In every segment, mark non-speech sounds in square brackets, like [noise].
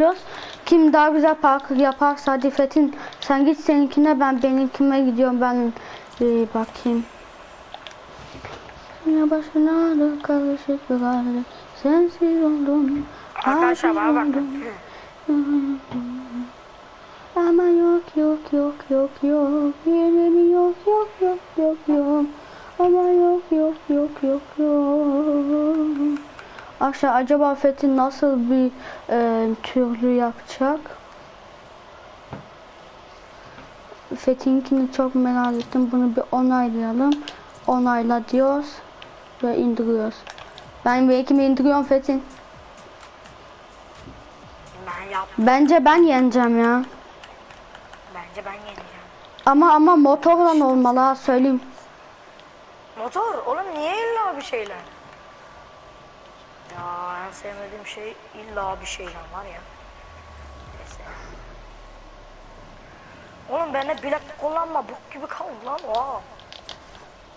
yapıyoruz. Kim daha güzel parkur yaparsa hadi Fetin sen git seninkine ben benimkime gidiyorum ben e, bakayım. Yine başına da karışık halde sensiz oldum. Arkadaşlar bana bakın. Ama yok yok yok yok yok yerim yok yok yok yok yok ama yok yok yok yok yok Aşağı acaba Fethi nasıl bir e, türlü yapacak? Fethi'nkini çok merak ettim. Bunu bir onaylayalım. Onayla diyoruz ve indiriyoruz. Ben belki mi indiriyorum Fethin? Ben. Bence ben yeneceğim ya. Bence ben yeneceğim. Ama ama motorla olmalı ha söyleyeyim. Motor oğlum niye illa bir şeyler? Ya en sevmediğim şey illa bir şeyler var ya. Neyse. Oğlum ben de bilek kullanma bok gibi kaldı lan oha.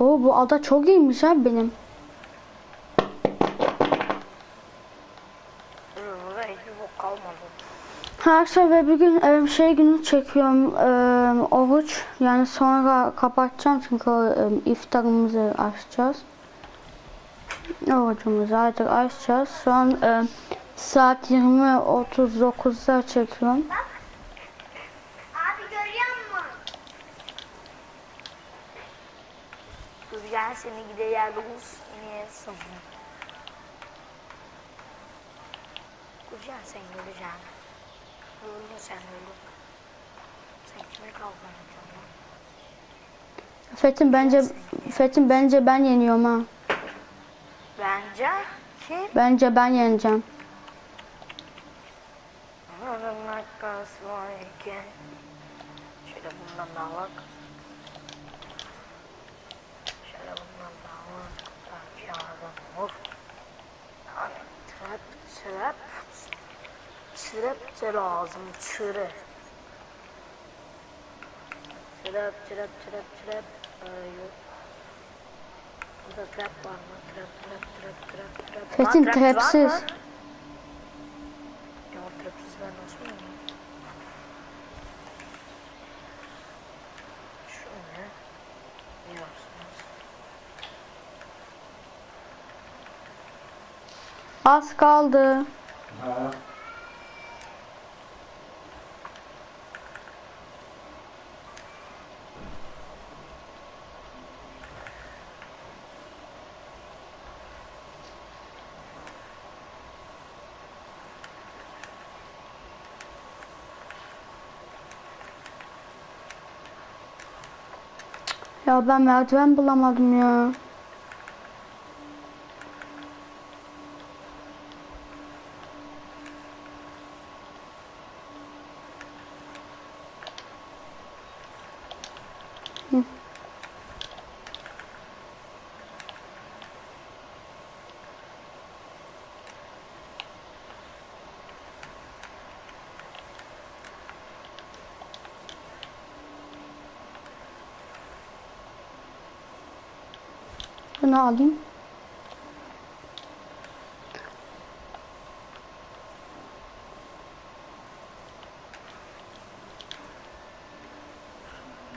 Oo bu ada çok iyiymiş ha benim. Burada hiçbir bok kalmadı. Her bir gün e, şey günü çekiyorum e, oruç yani sonra kapatacağım çünkü e, iftarımızı açacağız. Orucumuzu artık açacağız. Şu an e, saat 20.39'da çekiyorum. Rüzgar seni gider Rus niyesin? Rüzgar sen göreceksin. Öldün sen öldün. Sen kime lan? Fetin bence Fetin bence ben yeniyorum ha. Bence kim? Bence ben yeneceğim. Şöyle bundan daha bak Şöyle bundan daha bak ağzım vur Yani trap trap Trap de lazım trap Trap trap trap trap Ee, yok Burada trap var mı? Trap trap trap trap trap Fetin Lan trap var trapsiz. mı? Ya trapsiz ben nasıl oynayayım? Şöyle diyorsunuz. Az kaldı. Ya ben merdiven bulamadım ya. Bunu alayım.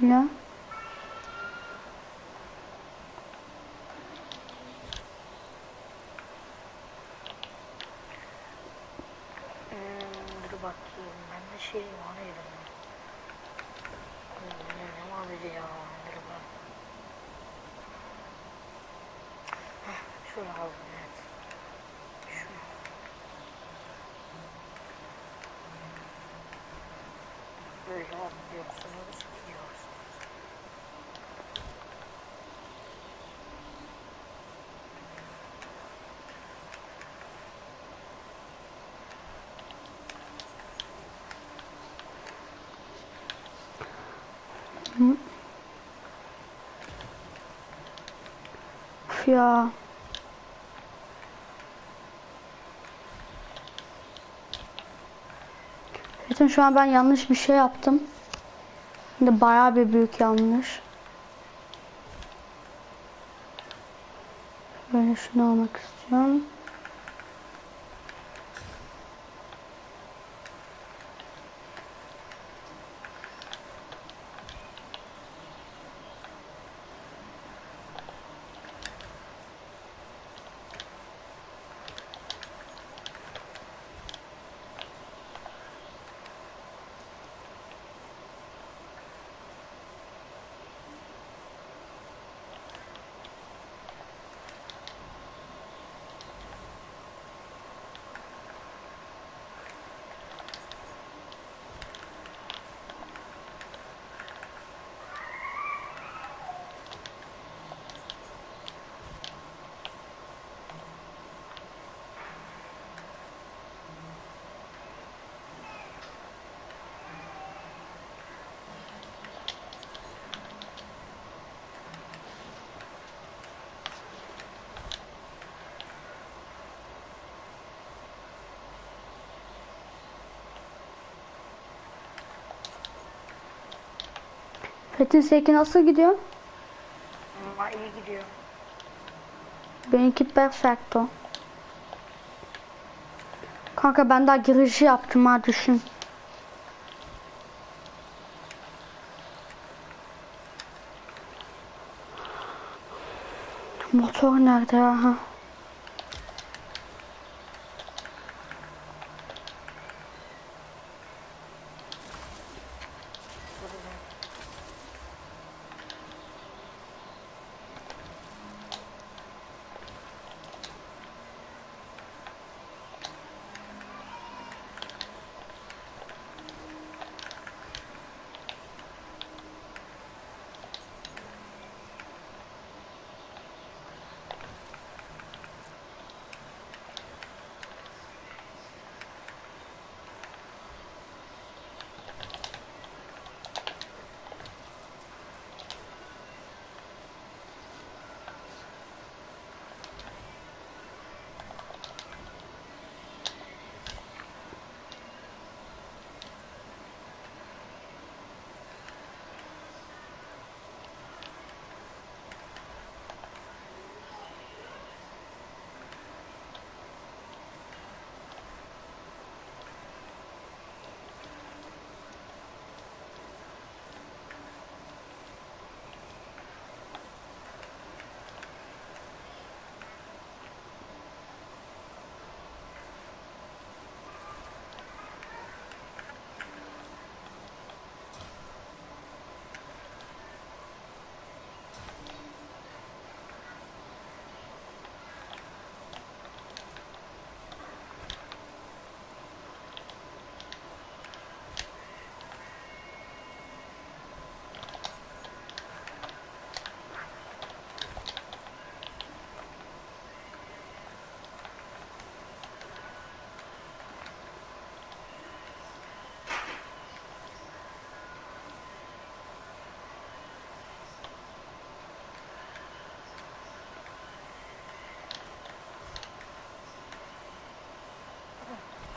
Ne? Hmm, bakayım. Ben de şey var elimde. Hmm, ne var ya? Dur bak. Heh, şunu aldım evet. Şunu. Böyle atlıyorsunuz, gidiyorsunuz. Üf ya. Zaten şu an ben yanlış bir şey yaptım. Şimdi bayağı bir büyük yanlış. Böyle şunu almak istiyorum. Fetin Seki nasıl gidiyor? Ama iyi gidiyor. Benimki perfecto. Kanka ben daha girişi yaptım ha düşün. Motor nerede ya?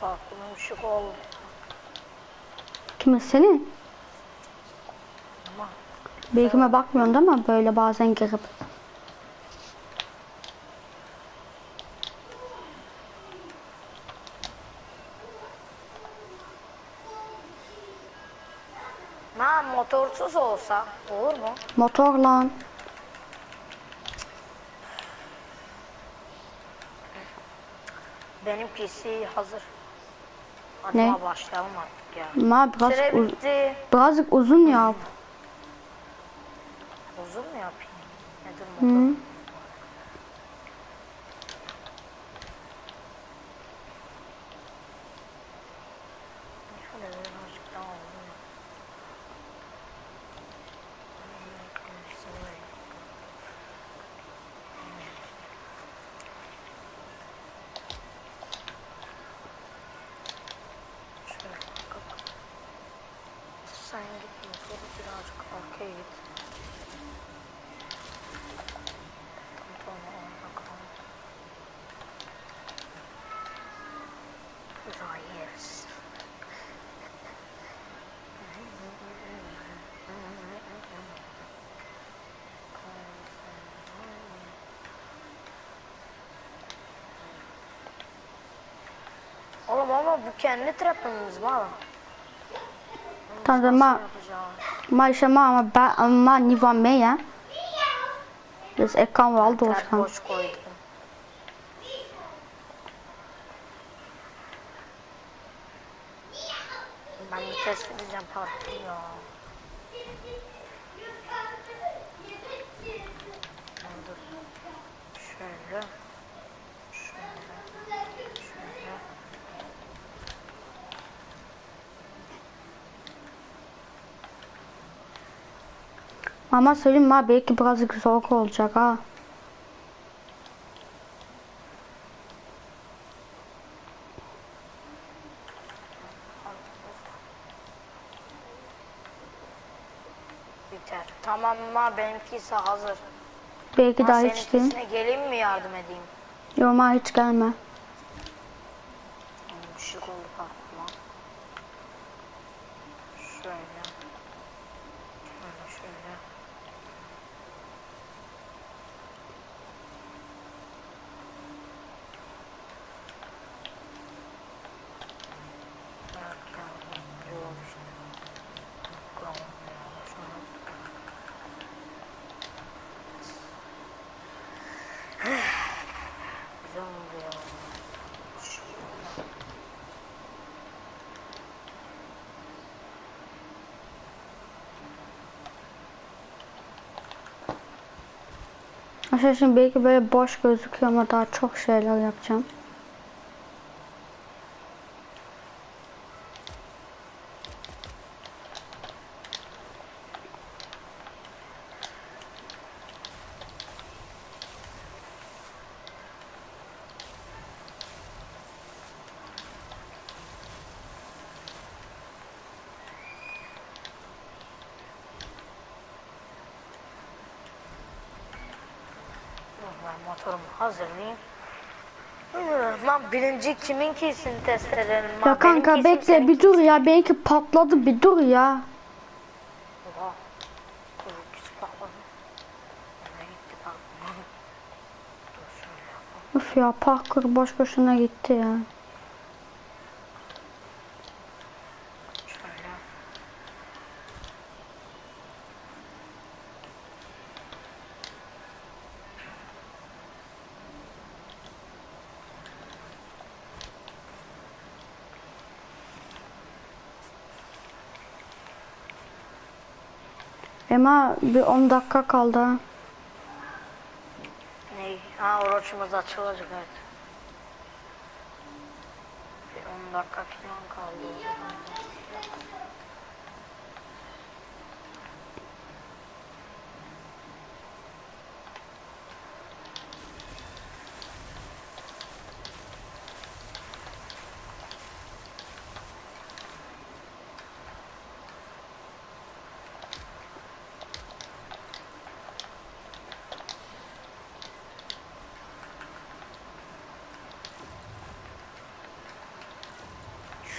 Aklım ışık oldu. Kimin senin? Ama Bilgime bakmıyorsun değil mi? Böyle bazen girip. ha motorsuz olsa olur mu? Motorla. Benim PC hazır. Hadi Ne? ama başlayalım artık ya. Biraz Süre uz- bitti. birazcık uzun yap. Uzun mu yapayım? Nedir? Hı. Şöyle birazcık daha uzun yap. Şöyle kapat. Sen git motoru birazcık arkaya git. Oğlum ama bu kendi trapımız mı oğlum? Tamam ma, Yapacağım. ma jeszcze mama, ba, ma nie włamie. Dus ik kan wel Trap doorgaan. boş koydum. Ben bir test edeceğim parkuru ya. Dur. Şöyle. Şöyle. Şöyle. Ama söyleyeyim ma belki birazcık zor olacak ha. Biter. Tamam ama benimki ise hazır. Belki Ha, daha hiç değil. geleyim mi yardım edeyim? Yok ma hiç gelme. Hmm, Şık oldu parkurlar. Şöyle. Şöyle şöyle. Arkadaşlar şimdi belki böyle boş gözüküyor ama daha çok şeyler yapacağım. Motorumu hazırlayayım. Dur, Lan birinci kiminkisini test edelim. Ya Lan kanka mi, bekle bir dur ya belki patladı bir dur ya. Oha. Dur küçük patladı. Nereye gitti patladı? Dur şöyle yapalım. Uf ya parkur boş boşuna gitti ya. Şöyle. Ema bir 10 dakika kaldı. ha. Ne? Ha oruçumuz açılacak evet. Bir 10 dakika falan kaldı.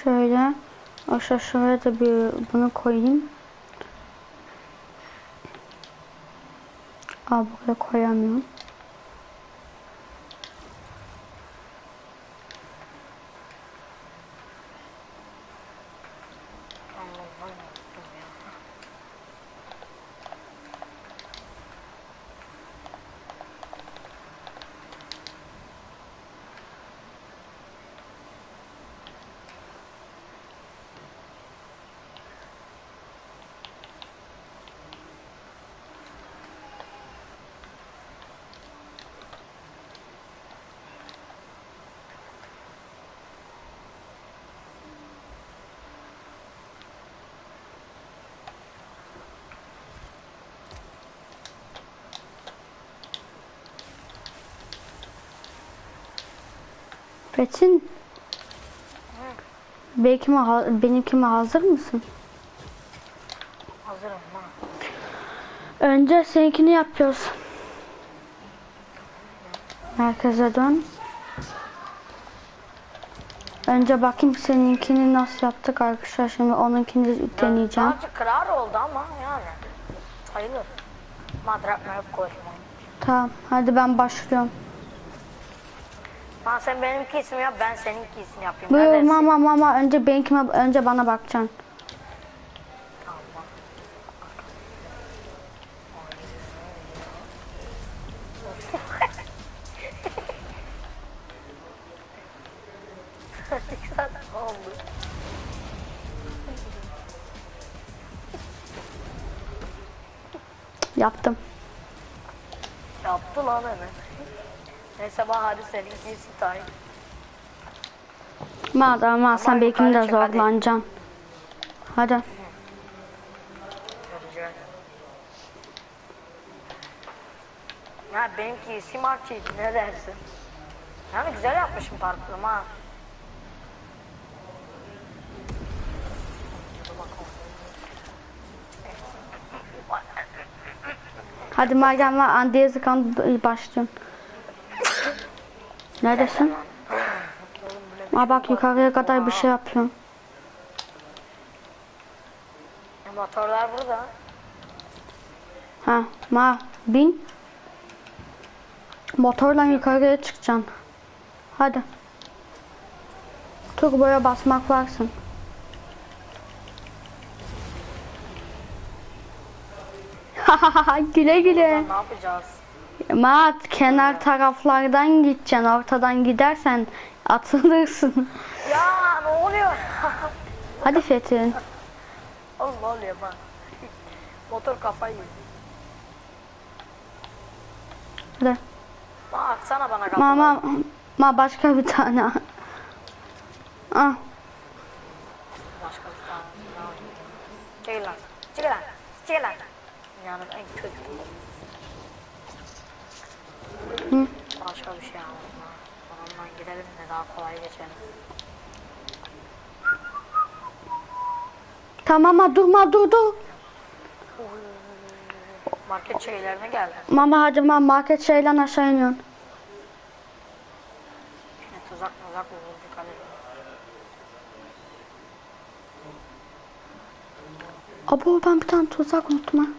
Şöyle aşağı şuraya da bir bunu koyayım. Aa buraya koyamıyorum. Betin. Belki benimkime hazır mısın? Hazırım ha. Önce seninkini yapıyoruz. Merkeze dön. Önce bakayım seninkini nasıl yaptık arkadaşlar. Şimdi onunkini deneyeceğim. Sadece kırar oldu ama yani. Sayılır. Madrak mı koydum. Tamam. Hadi ben başlıyorum. Ha sen benimki ismi yap ben seninki ismi yapayım. Buyur Neredesin? mama mama önce benimkime önce bana bakacaksın. Yaptım. Yaptı lan hemen. Neyse bak hadi seninkisi tay. Madem ama sen benimkini de hadi. zorlanacaksın. Hadi. Göreceğiz. Ya benimki isim Arçiydi ne dersin? Yani güzel yapmışım parkırımı ha. Hadi madem var Andiye Zıkan başlıyorum. Neredesin? Aa bak yukarıya kadar bir şey yapıyorum. E, Motorlar burada. Ha ma bin. Motorla yukarıya çıkacaksın. Hadi. Turboya basmak varsın. [laughs] güle güle. Ne yapacağız? Mat kenar taraflardan gideceksin. Ortadan gidersen atılırsın. Ya ne oluyor? [laughs] Hadi Fethi. Oğlum ne oluyor bak. [laughs] Motor kafayı yiyor. Hadi. Ma atsana bana kapı. Ma, ma, ma başka bir tane. [laughs] Ah. Başka bir tane. Çekil lan. Çekil lan. Çekil lan. Dünyanın en kötü. Hı. Başka bir şey ha. Onunla gidelim de daha kolay geçelim. Tamam ma durma dur dur. Market şeylerine geldi. Mama hadi ma market şeyden aşağı iniyorsun. Yine tuzak tuzak dikkat edin. Abo ben bir tane tuzak unuttum ha.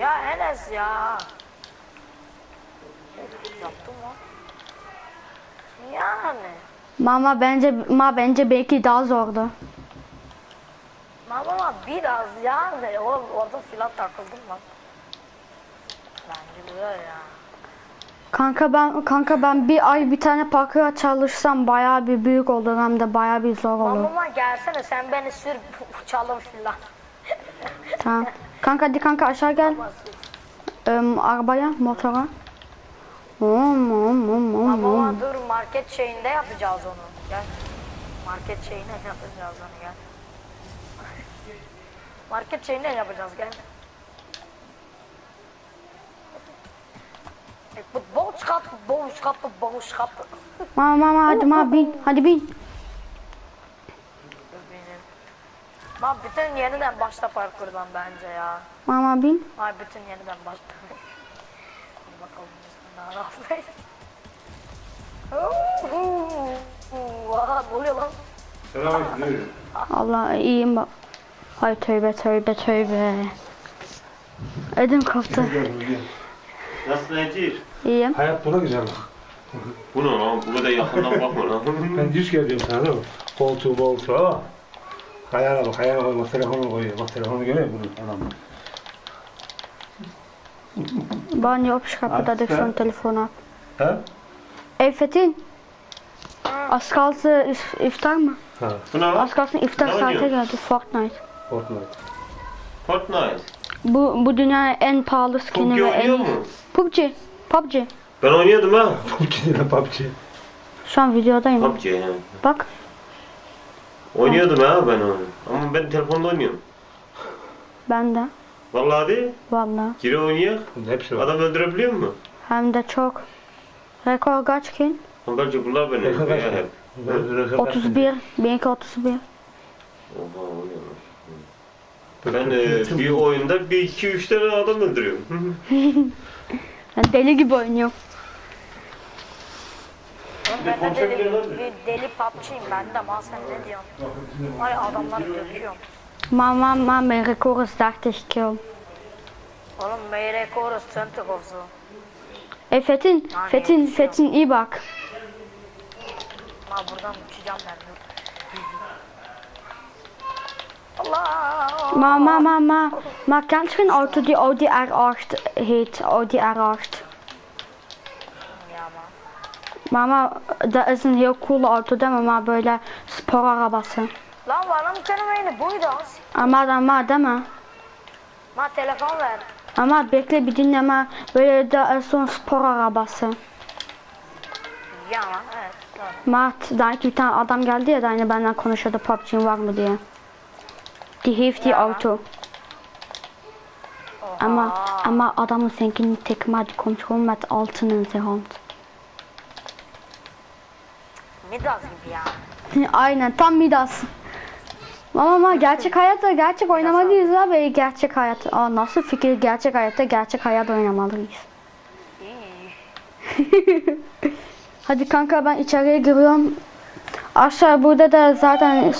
Ya Enes ya. Yaptım mı? Yani. Mama bence ma bence belki daha zordu. Ama biraz yani. Oğlum orada silah takıldım lan. Bence güzel ya. Kanka ben kanka ben bir ay bir tane parkura çalışsam bayağı bir büyük olur hem de bayağı bir zor olur. Mamama gelsene sen beni sür [laughs] uçalım filan. Tamam. Kanka hadi kanka aşağı gel. Em, arabaya, motora. Om, om, om, om, Ama om. dur market şeyinde yapacağız onu. Gel. Market şeyinde yapacağız onu gel. [laughs] Market şeyinde yapacağız gel. E, boş kapı, boş kapı, boş kapı. Mama mama hadi ma bin. Hadi bin. Benim. Lan bütün yeniden başla parkurdan bence ya. Mama bin. Ay bütün yeniden başla. Hadi bakalım bismillahirrahmanirrahim. Vaa ne oluyor lan? Selamünaleyküm. Allah iyiyim bak. Hay tövbe tövbe tövbe. Ödüm koptu. Nasılsın Ecir? İyiyim. Hayat buna güzel bak. Bu ne lan? Bu kadar yakından bakma lan. Ben yüz kere diyorum sana değil mi? Koltuğu moltuğu ama. Ayağına bak, ayağına koy, bak telefonu koyuyor. Bak telefonu görüyor musun adam? Ben yapış kapıda ha? telefonu. Ha? Ey Fetin. Az kalsın if- iftar mı? Ha, Bu ne lan? Az kalsın iftar saate geldi Fortnite. Fortnite. Fortnite. Bu bu dünyanın en pahalı skini ve en mu? PUBG. PUBG. Ben oynuyordum ha. PUBG değil lan PUBG. Şu an videodayım. PUBG he. Bak. Oynuyordum ha ben onu. Ama ben telefonda oynuyorum. Ben de. Vallahi de. Vallahi. Giri oynayak. Hepsi var. Adam öldürebiliyor mu? Hem de çok. Rekor kaç kin? Ama Bence bunlar beni Rekor öldürüyor kaç hep. Rekor- rekor kaç 31. Benimki 31. Oha oynuyorlar. Ben e, bir oyunda bir iki üç tane adam öldürüyorum. [laughs] Ben deli gibi oynuyorum. Oğlum ben de deli, bir deli PUBG'yim ben de ama sen ne diyorsun? Ay adamlar döküyor. Mama mama mijn record is 30 kill. Oğlum mijn record is 20 of zo. Ey Fetin, Yani Fetin. Fetin iyi bak. Buradan uçacağım ben. Allah! Ma, ma, ma, ma. Maar kent je een auto die Audi R8 heet? Audi R8. Mama, dat is een heel değil mi? Maar böyle spor arabası. Lan tane beni buydu az. Ama ama mi? Ma telefon ver. Ama bekle bir dinle ama böyle de son spor arabası. Ya evet. Doğru. Maat, daar bir tane adam geldi ya da hani benden konuşuyordu PUBG'in var mı diye. Die Ja. auto. Oha. Ama ama adamın seninkini tekme komt gewoon met altın in zijn hand. Midas gibi ya. Aynen tam Midas. Ama ama gerçek hayatta gerçek oynamalıyız abi gerçek hayat. Aa nasıl fikir gerçek hayatta gerçek hayat oynamalıyız. [laughs] Hadi kanka ben içeriye giriyorum. Aşağı burada da zaten